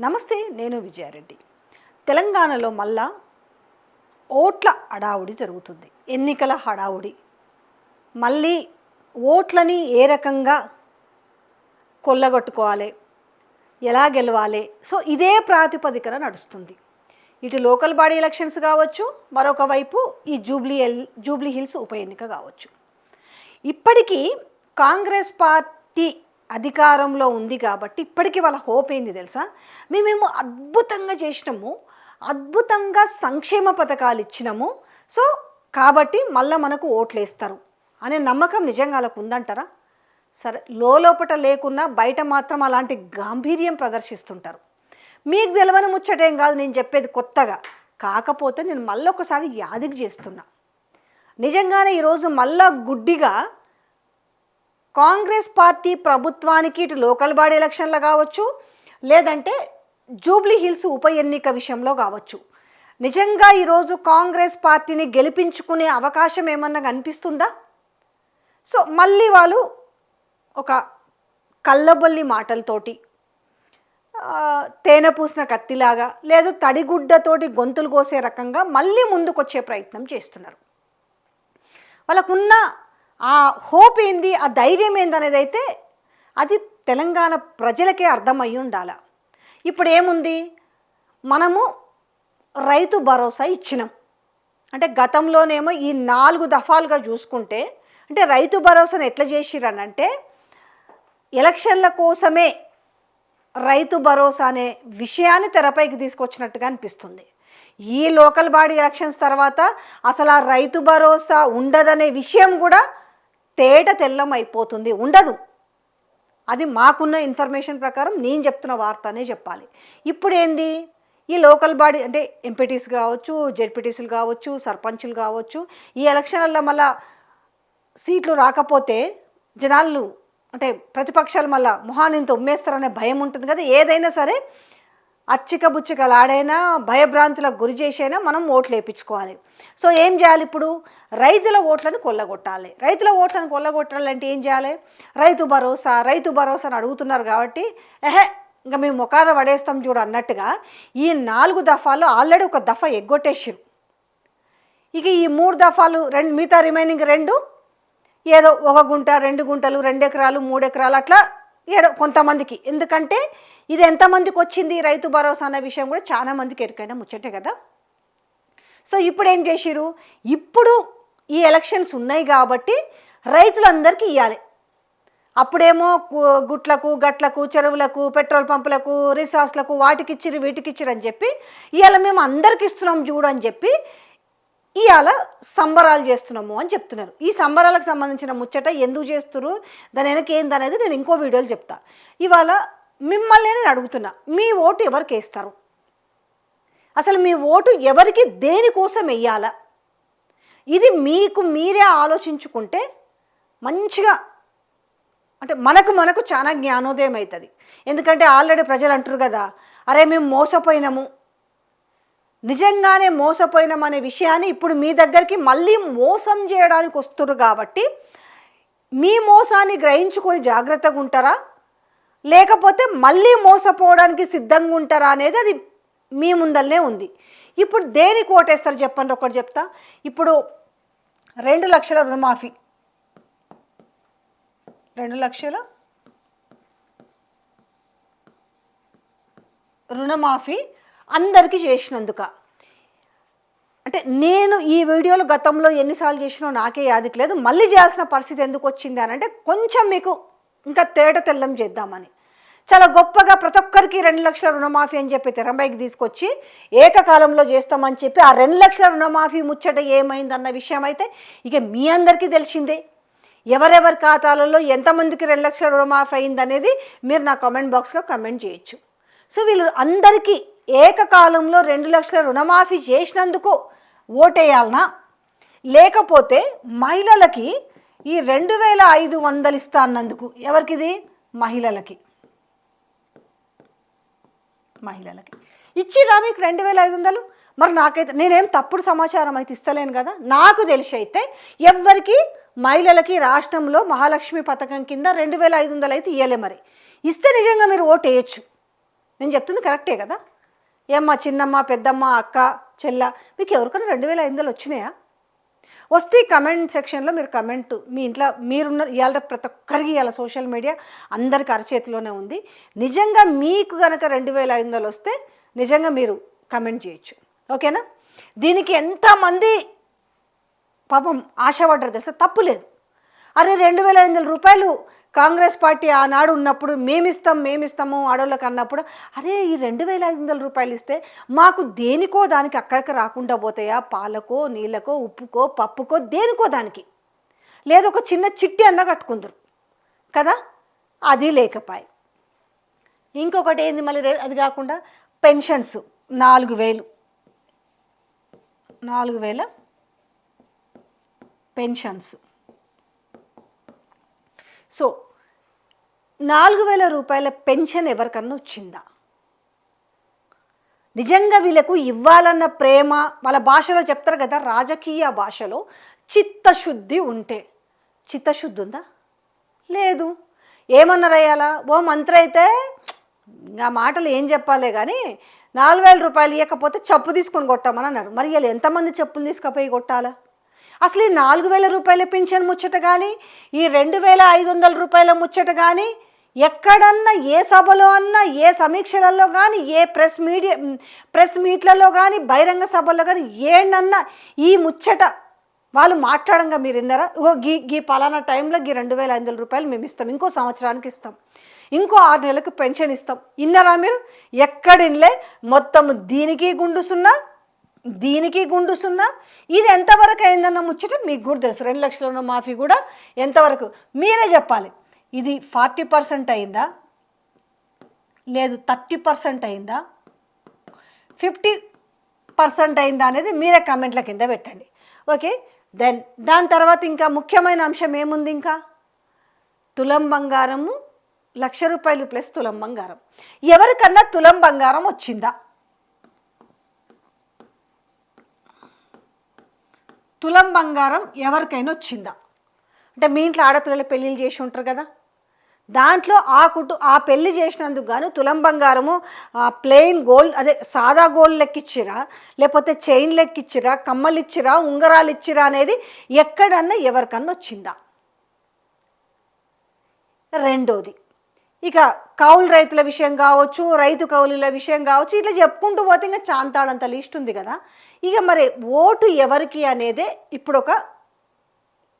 నమస్తే నేను విజయారెడ్డి. తెలంగాణలో మళ్ళా ఓట్ల హడావుడి జరుగుతుంది. ఎన్నికల హడావుడి. మళ్ళీ ఓట్లని ఏ రకంగా కొల్లగొట్టుకోవాలి ఎలా గెలవాలి? సో ఇదే ప్రాతిపదికన నడుస్తుంది. ఇటు లోకల్ బాడీ ఎలక్షన్స్ కావచ్చు మరొక వైపు ఈ జూబ్లీ ఎల్ జూబ్లీ హిల్స్ ఉప ఎన్నిక కావచ్చు. ఇప్పటికీ కాంగ్రెస్ పార్టీ అధికారంలో ఉంది కాబట్టి ఇప్పటికీ వాళ్ళ హోప్ ఏంది తెలుసా? మేమేమో అద్భుతంగా చేసినాము అద్భుతంగా సంక్షేమ పథకాలు ఇచ్చినాము సో కాబట్టి మళ్ళీ మనకు ఓట్లు వేస్తారు అనే నమ్మకం నిజంగా వాళ్ళకు ఉందంటారా? సరే లోపట లేకున్నా బయట మాత్రం అలాంటి గాంభీర్యం ప్రదర్శిస్తుంటారు. మీకు తెలవని ముచ్చటేం కాదు నేను చెప్పేది కొత్తగా. కాకపోతే నేను మళ్ళీ ఒకసారి యాదికి చేస్తున్నా. నిజంగానే ఈరోజు మళ్ళా గుడ్డిగా కాంగ్రెస్ పార్టీ ప్రభుత్వానికి ఇటు లోకల్ బాడీ ఎలక్షన్లో కావచ్చు లేదంటే జూబ్లీ హిల్స్ ఉప ఎన్నిక విషయంలో కావచ్చు. నిజంగా ఈరోజు కాంగ్రెస్ పార్టీని గెలిపించుకునే అవకాశం ఏమన్నా కనిపిస్తుందా? సో మళ్ళీ వాళ్ళు ఒక కళ్ళబొల్లి మాటలతోటి తేనె పూసిన కత్తిలాగా లేదు తడిగుడ్డతోటి గొంతులు కోసే రకంగా మళ్ళీ ముందుకొచ్చే ప్రయత్నం చేస్తున్నారు. వాళ్ళకున్న ఆ హోప్ ఏంది ఆ ధైర్యం ఏంది అనేది అయితే అది తెలంగాణ ప్రజలకే అర్థమయ్యి ఉండాల ఇప్పుడు ఏముంది మనము రైతు భరోసా ఇచ్చినాం. అంటే గతంలోనేమో ఈ నాలుగు దఫాలుగా చూసుకుంటే అంటే రైతు భరోసాను ఎట్లా చేసిరనంటే ఎలక్షన్ల కోసమే రైతు భరోసా అనే విషయాన్ని తెరపైకి తీసుకొచ్చినట్టుగా అనిపిస్తుంది. ఈ లోకల్ బాడీ ఎలక్షన్స్ తర్వాత అసలు ఆ రైతు భరోసా ఉండదనే విషయం కూడా తేట తెల్లం అయిపోతుంది ఉండదు. అది మాకున్న ఇన్ఫర్మేషన్ ప్రకారం నేను చెప్తున్న వార్త అనే చెప్పాలి. ఇప్పుడు ఏంది ఈ లోకల్ బాడీ అంటే ఎంపీటీస్ కావచ్చు జెడ్పీటీసీలు కావచ్చు సర్పంచులు కావచ్చు ఈ ఎలక్షన్లలో మళ్ళా సీట్లు రాకపోతే జనాలు అంటే ప్రతిపక్షాలు మళ్ళా మొహానింత ఉమ్మేస్తారనే భయం ఉంటుంది కదా. ఏదైనా సరే అచ్చిక బుచ్చికలాడైనా భయభ్రాంతులకు గురి చేసైనా మనం ఓట్లు వేయించుకోవాలి సో ఏం చేయాలి ఇప్పుడు? రైతుల ఓట్లను కొల్లగొట్టాలి. రైతుల ఓట్లను కొల్లగొట్టాలంటే ఏం చేయాలి? రైతు భరోసా రైతు భరోసా అని అడుగుతున్నారు కాబట్టి ఎహే ఇంకా మేము ముఖాన పడేస్తాం చూడు అన్నట్టుగా ఈ నాలుగు దఫాలు ఆల్రెడీ ఒక దఫా ఎగ్గొట్టేసారు ఇక ఈ మూడు దఫాలు రెండు మిగతా రిమైనింగ్ రెండు ఏదో ఒక గుంట రెండు గుంటలు రెండు ఎకరాలు మూడు ఎకరాలు అట్లా ఏదో కొంతమందికి. ఎందుకంటే ఇది ఎంతమందికి వచ్చింది రైతు భరోసా అనే విషయం కూడా చాలా మందికి ఎరికైనా ముచ్చటే కదా. సో ఇప్పుడు ఏం చేసిరు ఇప్పుడు ఈ ఎలక్షన్స్ ఉన్నాయి కాబట్టి రైతులందరికీ ఇవ్వాలి అప్పుడేమో గుట్లకు గట్లకు చెరువులకు పెట్రోల్ పంపులకు రిసార్ట్స్లకు వాటికి ఇచ్చిరు వీటికి ఇచ్చిరు అని చెప్పి ఇవాళ మేము అందరికి ఇస్తున్నాం చూడు అని చెప్పి ఇవాళ సంబరాలు చేస్తున్నాము అని చెప్తున్నారు. ఈ సంబరాలకు సంబంధించిన ముచ్చట ఎందుకు చేస్తున్నారు దాని వెనక ఏంది అనేది నేను ఇంకో వీడియోలు చెప్తా. ఇవాళ మిమ్మల్ని నేను అడుగుతున్నా మీ ఓటు ఎవరికి వేస్తారు? అసలు మీ ఓటు ఎవరికి దేనికోసం వెయ్యాలా ఇది మీకు మీరే ఆలోచించుకుంటే మంచిగా అంటే మనకు మనకు చాలా జ్ఞానోదయం అవుతుంది. ఎందుకంటే ఆల్రెడీ ప్రజలు అంటారు కదా అరే మేము మోసపోయినాము. నిజంగానే మోసపోయినాం అనే విషయాన్ని ఇప్పుడు మీ దగ్గరికి మళ్ళీ మోసం చేయడానికి వస్తున్నారు కాబట్టి మీ మోసాన్ని గ్రహించుకొని జాగ్రత్తగా ఉంటారా? లేకపోతే మళ్ళీ మోసపోవడానికి సిద్ధంగా ఉంటారా అనేది అది మీ ముందల్నే ఉంది. ఇప్పుడు దేనికి ఓటేస్తారు చెప్పండి ఒకటి చెప్తా. ఇప్పుడు రెండు లక్షల రుణమాఫీ. రెండు లక్షల రుణమాఫీ అందరికీ చేసినందుక. అంటే నేను ఈ వీడియోలు గతంలో ఎన్నిసార్లు చేసినో నాకే యాదికి లేదు. మళ్ళీ చేయాల్సిన పరిస్థితి ఎందుకు వచ్చింది అని అంటే కొంచెం మీకు ఇంకా తేట తెల్లం చేద్దామని. చాలా గొప్పగా ప్రతి ఒక్కరికి రెండు లక్షల రుణమాఫీ అని చెప్పి తెరపైకి తీసుకొచ్చి ఏకకాలంలో చేస్తామని చెప్పి ఆ రెండు లక్షల రుణమాఫీ ముచ్చట ఏమైందన్న విషయం అయితే ఇక మీ అందరికీ తెలిసిందే. ఎవరెవరి ఖాతాలలో ఎంతమందికి రెండు లక్షల రుణమాఫీ అయిందనేది మీరు నా కామెంట్ బాక్స్లో కమెంట్ చేయొచ్చు. సో వీళ్ళు అందరికీ ఏకకాలంలో రెండు లక్షల రుణమాఫీ చేసినందుకు ఓటేయాలనా? లేకపోతే మహిళలకి ఈ రెండు వేల ఐదు వందలు ఇస్తా అన్నందుకు ఎవరికిది? మహిళలకి. మహిళలకి. ఇచ్చిరా మీకు రెండు వేల ఐదు వందలు. మరి నాకైతే నేనేం తప్పుడు సమాచారం అయితే ఇస్తలేను కదా. నాకు తెలిసి అయితే ఎవ్వరికి మహిళలకి రాష్ట్రంలో మహాలక్ష్మి పథకం కింద రెండు వేల ఐదు వందలు అయితే ఇవ్వలే మరి. ఇస్తే నిజంగా మీరు ఓటు వేయచ్చు. నేను చెప్తుంది కరెక్టే కదా. ఏమ్మా చిన్నమ్మ పెద్దమ్మ అక్క చెల్ల మీకు ఎవరికైనా రెండు వేల ఐదు వందలు వచ్చినాయా? వస్తే కమెంట్ సెక్షన్లో మీరు కమెంట్ మీ ఇంట్లో మీరున్న ఇవాళ ప్రతి ఒక్కరికి ఇవాళ సోషల్ మీడియా అందరికి అరచేతిలోనే ఉంది. నిజంగా మీకు కనుక రెండు వేల ఐదు వందలు వస్తే నిజంగా మీరు కమెంట్ చేయొచ్చు. ఓకేనా దీనికి ఎంతమంది పాపం ఆశపడ్డారు తెలుసా? తప్పు లేదు. అరే రెండు వేల ఐదు వందల రూపాయలు కాంగ్రెస్ పార్టీ ఆనాడు ఉన్నప్పుడు మేమిస్తాం మేమిస్తాము ఆడోళ్ళకి అన్నప్పుడు అరే ఈ రెండు వేల ఐదు వందల రూపాయలు ఇస్తే మాకు దేనికో దానికి అక్కడికి రాకుండా పోతాయా? పాలకో నీళ్ళకో ఉప్పుకో పప్పుకో దేనికో దానికి. లేదు ఒక చిన్న చిట్టి అన్న కట్టుకుందరు. కదా? అది లేకపాయి. ఇంకొకటి ఏంది మళ్ళీ అది కాకుండా పెన్షన్స్ నాలుగు వేలు. నాలుగు వేల పెన్షన్స్. సో నాలుగు వేల రూపాయల పెన్షన్ ఎవరికన్నా వచ్చిందా? నిజంగా వీళ్ళకు ఇవ్వాలన్న ప్రేమ వాళ్ళ భాషలో చెప్తారు కదా రాజకీయ భాషలో చిత్తశుద్ధి ఉంటే. చిత్తశుద్ధి ఉందా? లేదు. ఏమన్నారయ్యాలా ఓ మంత్రి అయితే ఇంకా మాటలు ఏం చెప్పాలే కానీ నాలుగు వేల రూపాయలు ఇవ్వకపోతే చెప్పు తీసుకొని కొట్టామని అన్నారు మరి వీళ్ళు ఎంతమంది చెప్పులు తీసుకుపోయి కొట్టాలా? అసలు ఈ నాలుగు వేల రూపాయల పింఛన్ ముచ్చట కానీ ఈ రెండు వేల ఐదు వందల రూపాయల ముచ్చట కానీ ఎక్కడన్నా ఏ సభలో అన్నా ఏ సమీక్షలలో కానీ ఏ ప్రెస్ మీడియా ప్రెస్ మీట్లలో కానీ బహిరంగ సభల్లో కానీ ఏడన్నా ఈ ముచ్చట వాళ్ళు మాట్లాడంగా మీరు ఇందరా ఓ గీ గీ పలానా టైంలో గీ రెండు వేల ఐదు వందల రూపాయలు మేము ఇస్తాం ఇంకో సంవత్సరానికి ఇస్తాం ఇంకో ఆరు నెలలకు పెన్షన్ ఇస్తాం. ఇన్నారా మీరు? ఎక్కడిన్లే మొత్తం దీనికి గుండు సున్నా దీనికి గుండు సున్నా. ఇది ఎంతవరకు అయిందన్న ముచ్చట మీకు కూడా తెలుసు. రెండు లక్షల ఉన్న మాఫీ కూడా ఎంతవరకు? మీరే చెప్పాలి. ఇది ఫార్టీ పర్సెంట్ అయిందా? లేదు థర్టీ పర్సెంట్ అయిందా? ఫిఫ్టీ పర్సెంట్ అయిందా అనేది మీరే కమెంట్ల కింద పెట్టండి. ఓకే? దెన్ దాని తర్వాత ఇంకా ముఖ్యమైన అంశం ఏముంది ఇంకా? తులం బంగారము లక్ష రూపాయలు ప్లస్ తులం బంగారం. ఎవరికన్నా తులం బంగారం వచ్చిందా? తులం బంగారం ఎవరికైనా వచ్చిందా? అంటే మీ ఇంట్లో ఆడపిల్లలు పెళ్ళిళ్ళు చేసి ఉంటారు కదా. దాంట్లో ఆ కుటు ఆ పెళ్ళి చేసినందుకు గాను తులం బంగారము ప్లెయిన్ గోల్డ్ అదే సాదా గోల్డ్ లెక్కిచ్చిరా? లేకపోతే చైన్ లెక్కిచ్చిరా? కమ్మలు ఇచ్చిరా ఉంగరాలు ఇచ్చిరా అనేది ఎక్కడన్నా ఎవరికన్నా వచ్చిందా? రెండోది ఇక కౌలు రైతుల విషయం కావచ్చు రైతు కౌలుల విషయం కావచ్చు ఇట్లా చెప్పుకుంటూ పోతే ఇంకా చాంతాడంత లిస్ట్ ఉంది కదా. ఇక మరి ఓటు ఎవరికి అనేదే ఇప్పుడు ఒక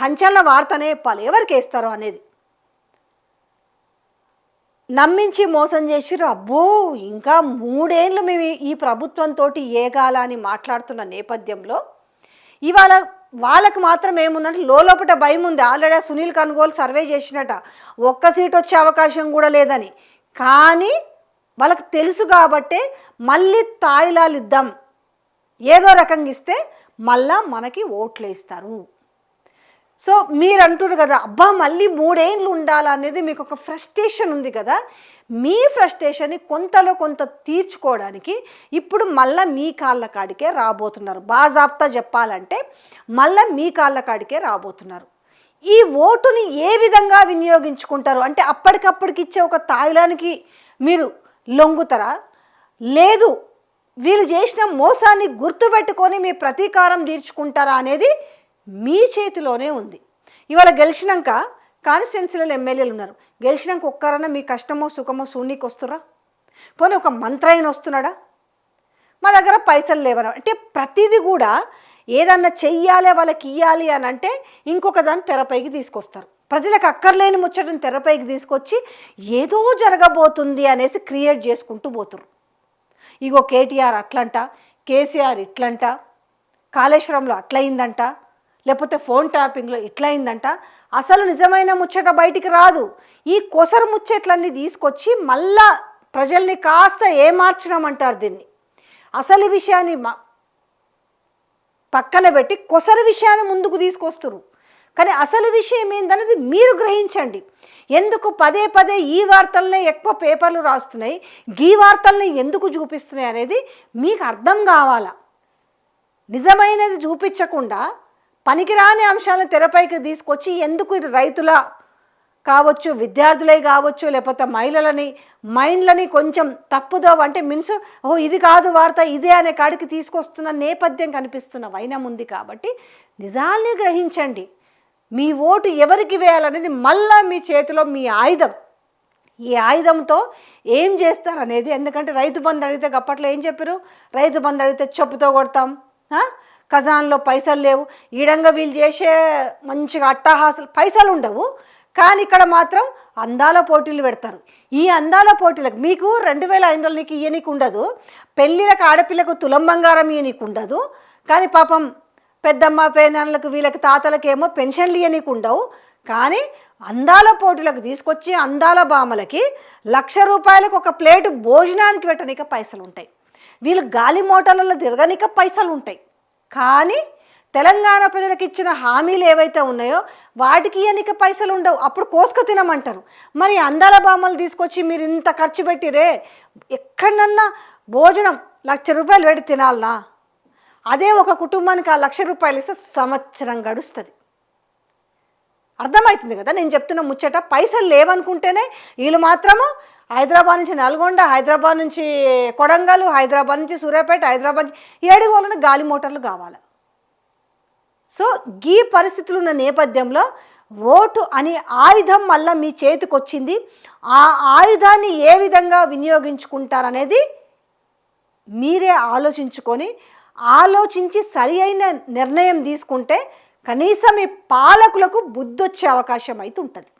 సంచలన వార్తనే చెప్పాలి. ఎవరికి వేస్తారో అనేది. నమ్మించి మోసం చేసిర్రు. అబ్బో ఇంకా మూడేళ్ళు మేము ఈ- ఈ ప్రభుత్వంతో ఏగాల అని మాట్లాడుతున్న నేపథ్యంలో ఇవాళ వాళ్ళకి మాత్రం ఏముందంటే లోపట భయం ఉంది. ఆల్రెడీ సునీల్ కనుగోలు సర్వే చేసినట. ఒక్క సీట్ వచ్చే అవకాశం కూడా లేదని. కానీ వాళ్ళకి తెలుసు కాబట్టే మళ్ళీ తాయిలాలు ఇద్దాం ఏదో రకంగా ఇస్తే మళ్ళా మనకి ఓట్లు ఇస్తారు. సో మీరు అంటున్నారు కదా అబ్బా మళ్ళీ మూడేళ్ళు ఉండాలనేది మీకు ఒక ఫ్రస్ట్రేషన్ ఉంది కదా. మీ ఫ్రస్ట్రేషన్ని కొంతలో కొంత తీర్చుకోవడానికి ఇప్పుడు మళ్ళీ మీ కాళ్ళ కాడికే రాబోతున్నారు. బాజాబ్తా చెప్పాలంటే మళ్ళీ మీ కాళ్ళ కాడికే రాబోతున్నారు. ఈ ఓటుని ఏ విధంగా వినియోగించుకుంటారు? అంటే అప్పటికప్పటికి ఇచ్చే ఒక తాయిలానికి మీరు లొంగుతారా? లేదు వీళ్ళు చేసిన మోసాన్ని గుర్తుపెట్టుకొని మీ ప్రతీకారం తీర్చుకుంటారా అనేది మీ చేతిలోనే ఉంది. ఇవాళ గెలిచినాక కాన్స్టిట్యున్సీలలో ఎమ్మెల్యేలు ఉన్నారు. గెలిచినాక ఒక్కరన్నా మీ కష్టమో సుఖమో శూన్యకి వస్తురా పోనీ ఒక మంత్రి అయిన వస్తున్నాడా? మా దగ్గర పైసలు లేవన. అంటే ప్రతిదీ కూడా ఏదన్నా చెయ్యాలి వాళ్ళకి ఇవ్వాలి అని అంటే ఇంకొక దాన్ని తెరపైకి తీసుకొస్తారు. ప్రజలకు అక్కర్లేని ముచ్చటని తెరపైకి తీసుకొచ్చి ఏదో జరగబోతుంది అనేసి క్రియేట్ చేసుకుంటూ పోతురు ఇగో కేటీఆర్ అట్లంట కేసీఆర్ ఇట్లంట కాళేశ్వరంలో అట్లయిందంట లేకపోతే ఫోన్ ట్యాపింగ్లో ఇట్లయిందంట. అసలు నిజమైన ముచ్చట బయటికి రాదు. ఈ కొసరు ముచ్చట్లన్నీ తీసుకొచ్చి మళ్ళా ప్రజల్ని కాస్త ఏమార్చడమంటారు దీన్ని. అసలు విషయాన్ని పక్కన పెట్టి కొసరు విషయాన్ని ముందుకు తీసుకొస్తారు కానీ అసలు విషయం ఏందన్నది మీరు గ్రహించండి. ఎందుకు పదే పదే ఈ వార్తలనే ఎక్కువ పేపర్లు రాస్తున్నాయి గీ వార్తల్ని ఎందుకు చూపిస్తున్నాయి అనేది మీకు అర్థం కావాలా? నిజమైనది చూపించకుండా పనికిరాని అంశాలను తెరపైకి తీసుకొచ్చి ఎందుకు రైతుల కావచ్చు విద్యార్థులే కావచ్చు లేకపోతే మహిళలని మైండ్లని కొంచెం తప్పుదో అంటే మీన్స్ ఓ ఇది కాదు వార్త ఇదే అనే కాడికి తీసుకొస్తున్న నేపథ్యం కనిపిస్తున్న వైనం ఉంది కాబట్టి నిజాల్ని గ్రహించండి. మీ ఓటు ఎవరికి వేయాలనేది మళ్ళా మీ చేతిలో మీ ఆయుధం. ఈ ఆయుధంతో ఏం చేస్తారనేది ఎందుకంటే రైతు బంధు అడిగితే అప్పట్లో ఏం చెప్పారు? రైతు బంధు అడిగితే చెప్పుతో కొడతాం. ఖజాన్లో పైసలు లేవు. ఈడంగా వీళ్ళు చేసే మంచిగా అట్టహాసులు పైసలు ఉండవు. కానీ ఇక్కడ మాత్రం అందాల పోటీలు పెడతారు. ఈ అందాల పోటీలకు మీకు రెండు వేల ఐదు వందలు నీకు ఇయ్యనీకు ఉండదు. పెళ్ళిళ్ళకు ఆడపిల్లకు తులం బంగారం ఇయ్యనీకు ఉండదు. కానీ పాపం పెద్దమ్మ పేనాన్నలకు వీళ్ళకి తాతలకేమో పెన్షన్లు ఇవ్వనీకు ఉండవు. కానీ అందాల పోటీలకు తీసుకొచ్చి అందాల బామలకి లక్ష రూపాయలకు ఒక ప్లేటు భోజనానికి పెట్టనీక పైసలు ఉంటాయి వీళ్ళు గాలి మోటార్లలో తిరగనీక పైసలు ఉంటాయి కానీ తెలంగాణ ప్రజలకు ఇచ్చిన హామీలు ఏవైతే ఉన్నాయో వాటికి ఇయ్యనిక పైసలు ఉండవు. అప్పుడు కోసుక తినమంటారు. మరి అందాల బామ్మలు తీసుకొచ్చి మీరు ఇంత ఖర్చు పెట్టిరే ఎక్కడన్నా భోజనం లక్ష రూపాయలు పెట్టి తినాలనా? అదే ఒక కుటుంబానికి ఆ లక్ష రూపాయలు ఇస్తే సంవత్సరం గడుస్తుంది. అర్థమవుతుంది కదా? నేను చెప్తున్న ముచ్చట పైసలు లేవనుకుంటేనే వీళ్ళు మాత్రము హైదరాబాద్ నుంచి నల్గొండ హైదరాబాద్ నుంచి కొడంగల్ హైదరాబాద్ నుంచి సూర్యాపేట హైదరాబాద్ నుంచి వలన గాలి మోటార్లు కావాలి. సో ఈ పరిస్థితులు ఉన్న నేపథ్యంలో ఓటు అనే ఆయుధం మళ్ళీ మీ చేతికి వచ్చింది ఆ ఆయుధాన్ని ఏ విధంగా వినియోగించుకుంటారనేది మీరే ఆలోచించుకొని ఆలోచించి సరి అయిన నిర్ణయం తీసుకుంటే కనీసం ఈ పాలకులకు బుద్ధి వచ్చే అవకాశం అయితే ఉంటుంది.